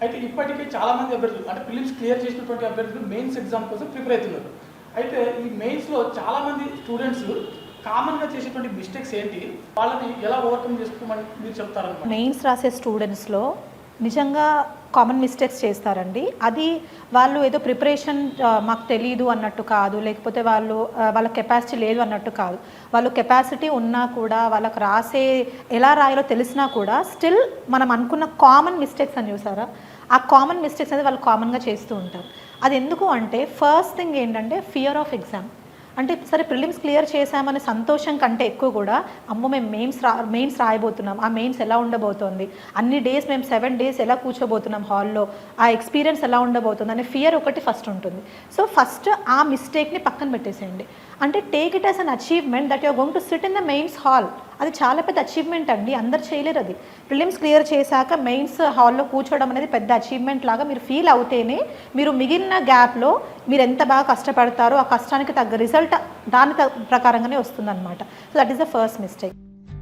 అయితే ఇప్పటికే చాలామంది అభ్యర్థులు అంటే ఫిలిమ్స్ క్లియర్ చేసినటువంటి అభ్యర్థులు మెయిన్స్ ఎగ్జామ్ కోసం ప్రిపేర్ అవుతున్నారు. అయితే ఈ మెయిన్స్లో చాలామంది స్టూడెంట్స్ కామన్గా చేసేటువంటి మిస్టేక్స్ ఏంటి? వాళ్ళని ఎలా ఓవర్కమ్ చేసుకోమని మీరు చెప్తారనమాట మెయిన్స్ రాసే స్టూడెంట్స్లో నిజంగా కామన్ మిస్టేక్స్ చేస్తారండి. అది వాళ్ళు ఏదో ప్రిపరేషన్ మాకు తెలియదు అన్నట్టు కాదు. లేకపోతే వాళ్ళు వాళ్ళ కెపాసిటీ లేదు అన్నట్టు కాదు. వాళ్ళు కెపాసిటీ ఉన్నా కూడా వాళ్ళకు రాసే ఎలా రాయాలో తెలిసినా కూడా స్టిల్ మనం అనుకున్న కామన్ మిస్టేక్స్ అని చూసారా? ఆ కామన్ మిస్టేక్స్ అనేది వాళ్ళు కామన్గా చేస్తూ ఉంటారు. అది ఎందుకు అంటే ఫస్ట్ థింగ్ ఏంటంటే ఫియర్ ఆఫ్ ఎగ్జామ్ అంటే సరే ప్రిలిమ్స్ క్లియర్ చేశామనే సంతోషం కంటే ఎక్కువ కూడా అమ్మో మేము మెయిన్స్ రా మెయిన్స్ రాయబోతున్నాం. ఆ మెయిన్స్ ఎలా ఉండబోతోంది? అన్ని డేస్ మేము సెవెన్ డేస్ ఎలా కూర్చోబోతున్నాం హాల్లో? ఆ ఎక్స్పీరియన్స్ ఎలా ఉండబోతుంది అనే ఫియర్ ఒకటి ఫస్ట్ ఉంటుంది. సో ఫస్ట్ ఆ మిస్టేక్ని పక్కన పెట్టేసేయండి. అంటే take it as an achievement that your going to sit in the mains hall. అది చాలా పెద్ద అచీవ్మెంట్ అండి. అందరు చేయలేరు అది. ప్రిలిమ్స్ క్లియర్ చేశాక మెయిన్స్ హాల్లో కూర్చోవడం అనేది పెద్ద అచీవ్మెంట్ లాగా మీరు ఫీల్ అవుతేనే మీరు మిగిలిన గ్యాప్లో మీరు ఎంత బాగా కష్టపడతారో ఆ కష్టానికి తగ్గ రిజల్ట్ దాని త- ప్రకారంగానే వస్తుందన్నమాట. So that is the first mistake